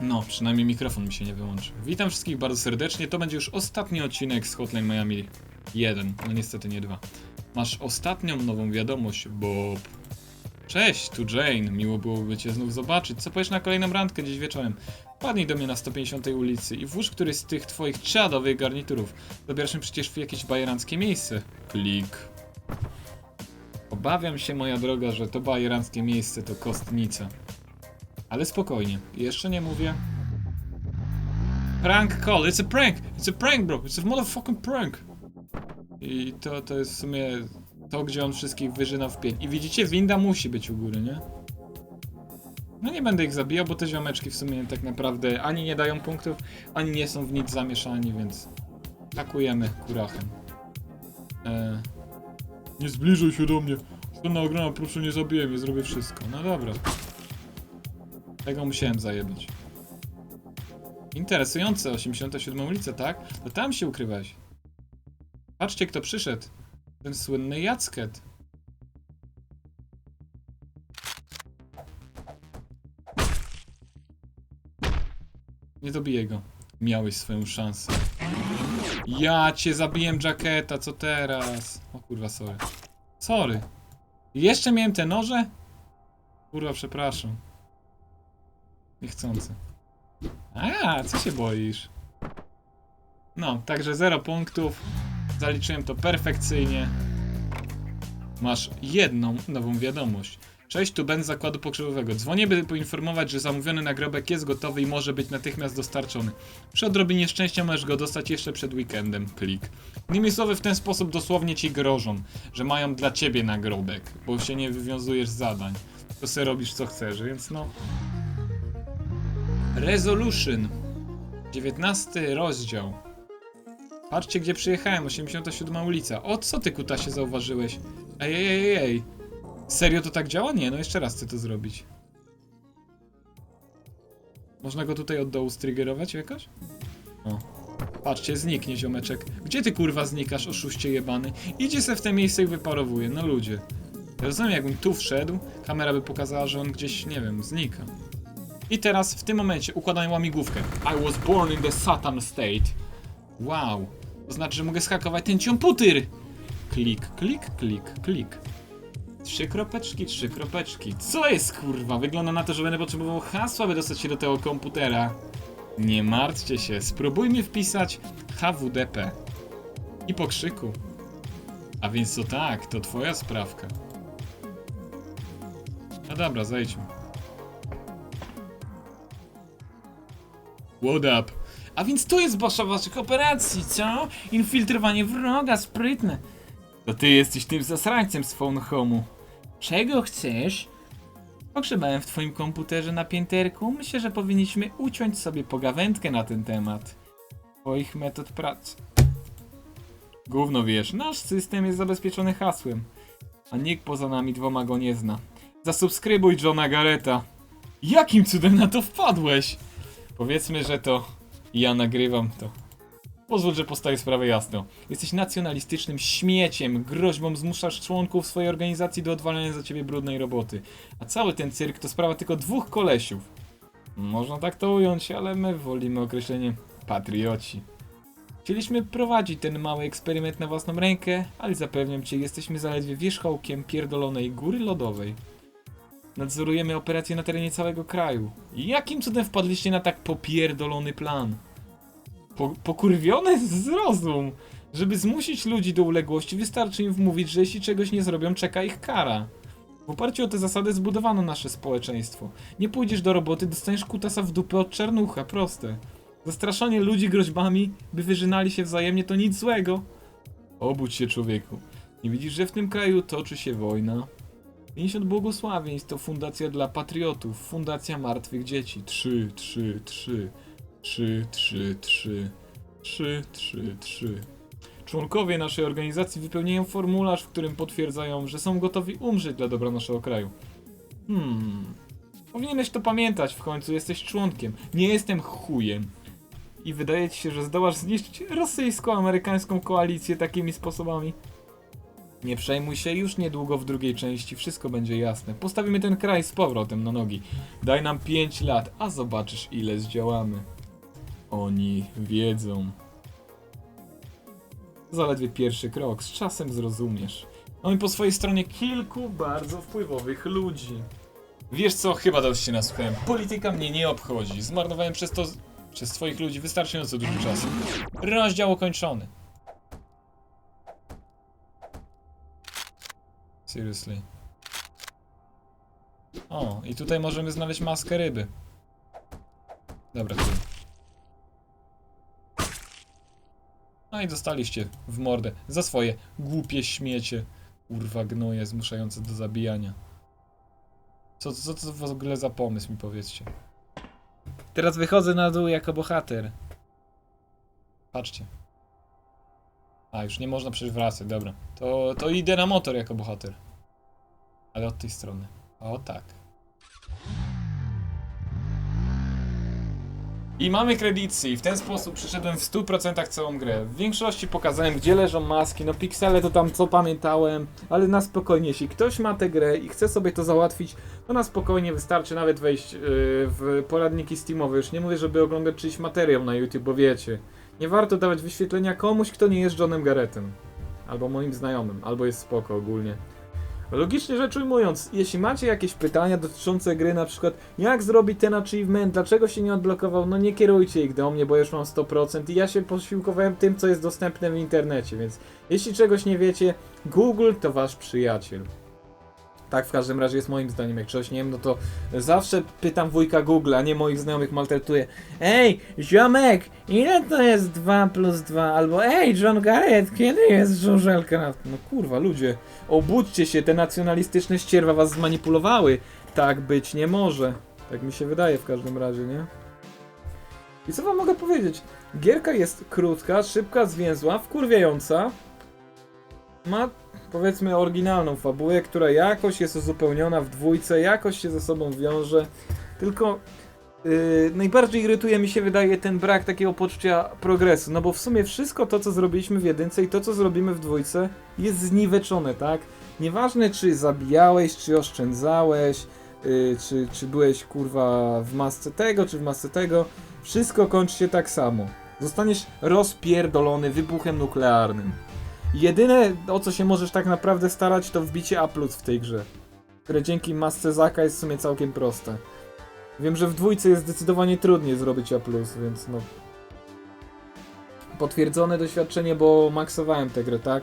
No, przynajmniej mikrofon mi się nie wyłączy. Witam wszystkich bardzo serdecznie. To będzie już ostatni odcinek z Hotline Miami 1. No niestety nie dwa. Masz ostatnią nową wiadomość, Bob. Cześć, tu Jane. Miło byłoby cię znów zobaczyć. Co powiesz na kolejną randkę dziś wieczorem? Wpadnij do mnie na 150 ulicy i włóż któryś z tych twoich czadowych garniturów. Zabierasz mnie przecież w jakieś bajeranckie miejsce. Klik. Obawiam się, moja droga, że to bajeranckie miejsce to kostnica. Ale spokojnie, jeszcze nie mówię. Prank call, it's a prank! It's a prank, bro! It's a motherfucking prank! I to, to jest w sumie to, gdzie on wszystkich wyżyna w pień. I widzicie, winda musi być u góry, nie? No nie będę ich zabijał, bo te ziomeczki w sumie tak naprawdę ani nie dają punktów, ani nie są w nic zamieszani, więc takujemy kurachem. E... Nie zbliżaj się do mnie. Strona ograna, proszę nie zabiję mnie, zrobię wszystko. No dobra. Tego musiałem zajebać. Interesujące, 87 ulica, tak? To tam się ukrywałeś. Patrzcie, kto przyszedł. Ten słynny Jacket. Nie dobiję go. Miałeś swoją szansę. Ja cię zabiłem Jacketa, co teraz? O kurwa, sorry. Sorry. Jeszcze miałem te noże? Kurwa, przepraszam. Niechcący. A, co się boisz? No, także 0 punktów. Zaliczyłem to perfekcyjnie. Masz jedną nową wiadomość. Cześć, tu Ben z zakładu pogrzebowego. Dzwonię, by poinformować, że zamówiony nagrobek jest gotowy i może być natychmiast dostarczony. Przy odrobinie szczęścia możesz go dostać jeszcze przed weekendem. Klik. Innymi słowy, w ten sposób dosłownie ci grożą, że mają dla ciebie nagrobek, bo się nie wywiązujesz z zadań. To sobie robisz co chcesz, więc no. Resolution. 19 rozdział. Patrzcie, gdzie przyjechałem. 87 ulica. O, co ty, kutasie, zauważyłeś? Ej, ej, ej, ej. Serio to tak działa? Nie, no jeszcze raz chcę to zrobić. Można go tutaj od dołu striggerować jakoś? O. Patrzcie, zniknie ziomeczek. Gdzie ty kurwa znikasz, oszuście jebany? Idzie se w te miejsce i wyparowuje. No ludzie. Ja rozumiem, jakbym tu wszedł, kamera by pokazała, że on gdzieś, nie wiem, znika. I teraz, w tym momencie, układam łamigłówkę. I was born in the Satan state. Wow. To znaczy, że mogę schakować ten komputer. Klik, klik, klik, klik. Trzy kropeczki, trzy kropeczki. Co jest kurwa? Wygląda na to, że będę potrzebował hasła, by dostać się do tego komputera. Nie martwcie się, spróbujmy wpisać HWDP. I po krzyku. A więc to tak, to twoja sprawka. No dobra, zejdźmy. What up? A więc to jest basza waszych operacji, co? Infiltrowanie wroga, sprytne. To ty jesteś tym zasrańcem z phone. Czego chcesz? Pogrzebałem w twoim komputerze na pięterku. Myślę, że powinniśmy uciąć sobie pogawędkę na ten temat. Twoich metod pracy. Gówno wiesz, nasz system jest zabezpieczony hasłem. A nikt poza nami dwoma go nie zna. Zasubskrybuj Johna Gareta. Jakim cudem na to wpadłeś? Powiedzmy, że to ja nagrywam to. Pozwól, że postawię sprawę jasno. Jesteś nacjonalistycznym śmieciem, groźbą zmuszasz członków swojej organizacji do odwalania za ciebie brudnej roboty. A cały ten cyrk to sprawa tylko dwóch kolesiów. Można tak to ująć, ale my wolimy określenie patrioci. Chcieliśmy prowadzić ten mały eksperyment na własną rękę, ale zapewniam cię, jesteśmy zaledwie wierzchołkiem pierdolonej góry lodowej. Nadzorujemy operacje na terenie całego kraju. Jakim cudem wpadliście na tak popierdolony plan? Po, pokurwiony zrozum. Żeby zmusić ludzi do uległości, wystarczy im wmówić, że jeśli czegoś nie zrobią, czeka ich kara. W oparciu o te zasady zbudowano nasze społeczeństwo. Nie pójdziesz do roboty, dostaniesz kutasa w dupę od czarnucha, proste. Zastraszanie ludzi groźbami, by wyżynali się wzajemnie, to nic złego. Obudź się, człowieku. Nie widzisz, że w tym kraju toczy się wojna? 50 błogosławieństw to fundacja dla patriotów, fundacja martwych dzieci. 3, 3, 3, 3, 3, 3, 3, 3, 3. Członkowie naszej organizacji wypełniają formularz, w którym potwierdzają, że są gotowi umrzeć dla dobra naszego kraju. Hmm. Powinieneś to pamiętać, w końcu jesteś członkiem. Nie jestem chujem. I wydaje ci się, że zdołasz zniszczyć rosyjsko-amerykańską koalicję takimi sposobami? Nie przejmuj się, już niedługo w drugiej części wszystko będzie jasne. Postawimy ten kraj z powrotem na nogi. Daj nam 5 lat, a zobaczysz ile zdziałamy. Oni wiedzą. Zaledwie pierwszy krok, z czasem zrozumiesz. Mamy po swojej stronie kilku bardzo wpływowych ludzi. Wiesz co, chyba dość się nasłuchałem. Polityka mnie nie obchodzi. Zmarnowałem przez to, przez swoich ludzi wystarczająco dużo czasu. Rozdział ukończony. Seriously. O, i tutaj możemy znaleźć maskę ryby. Dobra, tu. No i dostaliście w mordę za swoje głupie śmiecie. Urwa gnoje zmuszające do zabijania. Co, co to w ogóle za pomysł mi powiedzcie? Teraz wychodzę na dół jako bohater. Patrzcie. A, już nie można przecież wracać, dobra. To, to idę na motor jako bohater. Ale od tej strony. O tak. I mamy kredyty i w ten sposób przeszedłem w 100% całą grę. W większości pokazałem gdzie leżą maski, no piksele to tam co pamiętałem, ale na spokojnie, jeśli ktoś ma tę grę i chce sobie to załatwić, to na spokojnie wystarczy nawet wejść yy, w poradniki Steamowe. Już nie mówię, żeby oglądać czyjś materiał na YouTube, bo wiecie, nie warto dawać wyświetlenia komuś, kto nie jest Johnem Garrettem. Albo moim znajomym, albo jest spoko ogólnie. Logicznie rzecz ujmując, jeśli macie jakieś pytania dotyczące gry, na przykład jak zrobić ten achievement, dlaczego się nie odblokował, no nie kierujcie ich do mnie, bo już mam 100% i ja się posiłkowałem tym, co jest dostępne w internecie, więc jeśli czegoś nie wiecie, Google to wasz przyjaciel. Tak w każdym razie jest moim zdaniem, jak czegoś nie wiem, no to zawsze pytam wujka Google, a nie moich znajomych maltretuję. Ej, ziomek, ile to jest 2 plus 2? Albo ej, John Garrett, kiedy jest żużelka? No kurwa, ludzie, obudźcie się, te nacjonalistyczne ścierwa was zmanipulowały. Tak być nie może. Tak mi się wydaje w każdym razie, nie? I co wam mogę powiedzieć? Gierka jest krótka, szybka, zwięzła, wkurwiająca. Ma powiedzmy oryginalną fabułę, która jakoś jest uzupełniona w dwójce, jakoś się ze sobą wiąże. Tylko yy, najbardziej irytuje mi się wydaje ten brak takiego poczucia progresu, no bo w sumie wszystko to, co zrobiliśmy w jedynce i to, co zrobimy w dwójce jest zniweczone, tak? Nieważne, czy zabijałeś, czy oszczędzałeś, yy, czy, czy byłeś kurwa w masce tego, czy w masce tego, wszystko kończy się tak samo. Zostaniesz rozpierdolony wybuchem nuklearnym. Jedyne o co się możesz tak naprawdę starać to wbicie A w tej grze. Które dzięki masce Zaka jest w sumie całkiem proste. Wiem, że w dwójce jest zdecydowanie trudniej zrobić A, więc no. Potwierdzone doświadczenie, bo maksowałem tę grę, tak?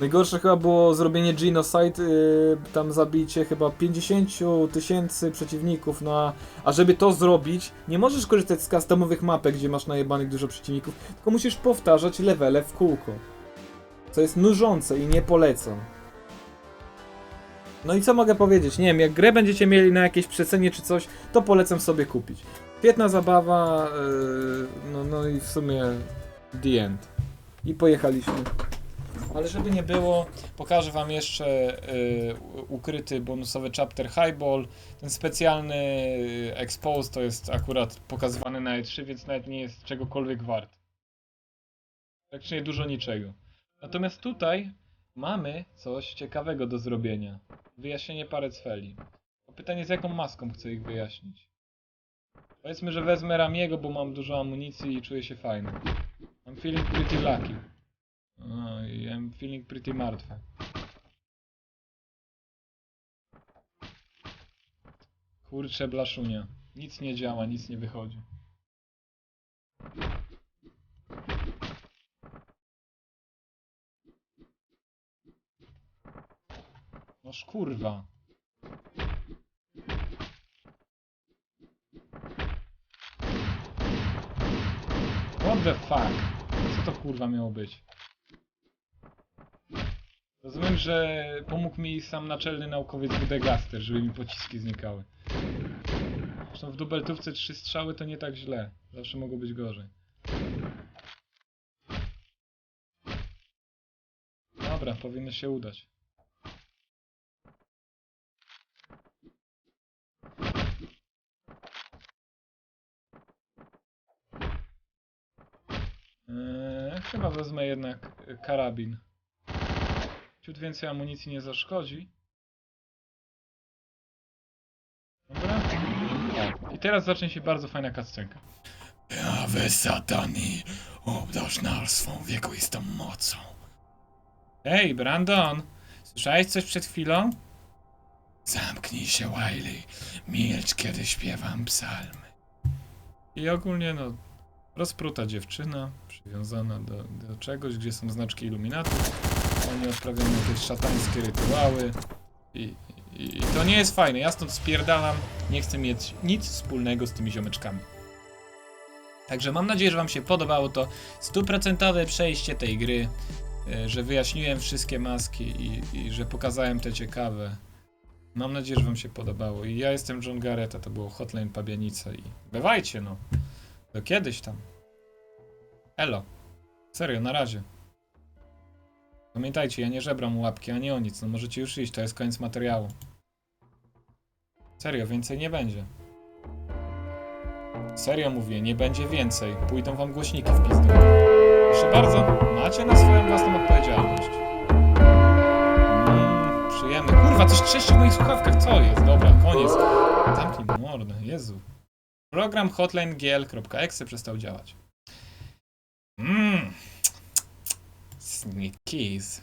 Najgorsze chyba było zrobienie Genocide, yy, tam zabicie chyba 50 tysięcy przeciwników, no a, a żeby to zrobić, nie możesz korzystać z customowych mapek, gdzie masz najebanych dużo przeciwników, tylko musisz powtarzać levele w kółko. Co jest nużące i nie polecam. No i co mogę powiedzieć? Nie wiem, jak grę będziecie mieli na jakieś przecenie czy coś, to polecam sobie kupić. Świetna zabawa, yy, no, no i w sumie the end. I pojechaliśmy. Ale żeby nie było, pokażę wam jeszcze yy, ukryty bonusowy chapter Highball. Ten specjalny yy, expose to jest akurat pokazywany na E3, więc nawet nie jest czegokolwiek wart. Praktycznie dużo niczego. Natomiast tutaj mamy coś ciekawego do zrobienia. Wyjaśnienie parę cfeli. Pytanie z jaką maską chcę ich wyjaśnić. Powiedzmy, że wezmę Ramiego, bo mam dużo amunicji i czuję się fajny. I'm feeling pretty lucky. O, i I'm feeling pretty martwy. Kurczę, blaszunia. Nic nie działa, nic nie wychodzi. Noż kurwa. What the fuck? Co to kurwa miało być? Rozumiem, że pomógł mi sam naczelny naukowiec Budegaster, żeby mi pociski znikały. Zresztą w dubeltówce trzy strzały to nie tak źle. Zawsze mogło być gorzej. Dobra, powinno się udać. Eee, chyba wezmę jednak karabin. Ciut więcej amunicji nie zaszkodzi. Dobra. I teraz zacznie się bardzo fajna cutscenka. A wy satani, obdarz nas swą wiekuistą mocą. Ej, Brandon! Słyszałeś coś przed chwilą? Zamknij się, Wiley. Milcz, kiedy śpiewam psalmy. I ogólnie, no, rozpruta dziewczyna, przywiązana do, do czegoś, gdzie są znaczki iluminatów. Oni odprawiają jakieś szatańskie rytuały. I, i, I to nie jest fajne. Ja stąd spierdalam. Nie chcę mieć nic wspólnego z tymi ziomeczkami. Także mam nadzieję, że Wam się podobało to stuprocentowe przejście tej gry, e, że wyjaśniłem wszystkie maski i, i że pokazałem te ciekawe. Mam nadzieję, że Wam się podobało. I ja jestem John Garrett, a to było Hotline Pabianica i bywajcie no. Do kiedyś tam. Elo. Serio, na razie. Pamiętajcie, ja nie żebram łapki, ani o nic. No możecie już iść, to jest koniec materiału. Serio, więcej nie będzie. Serio mówię, nie będzie więcej. Pójdą wam głośniki w pizdu. Proszę bardzo, macie na swoją własną odpowiedzialność. Mm. Kurwa, coś trzeszczy w moich słuchawkach. Co jest? Dobra, koniec. Zamknij mordę, Jezu. Program hotlinegl.exe przestał działać. Mmm. Sneakies.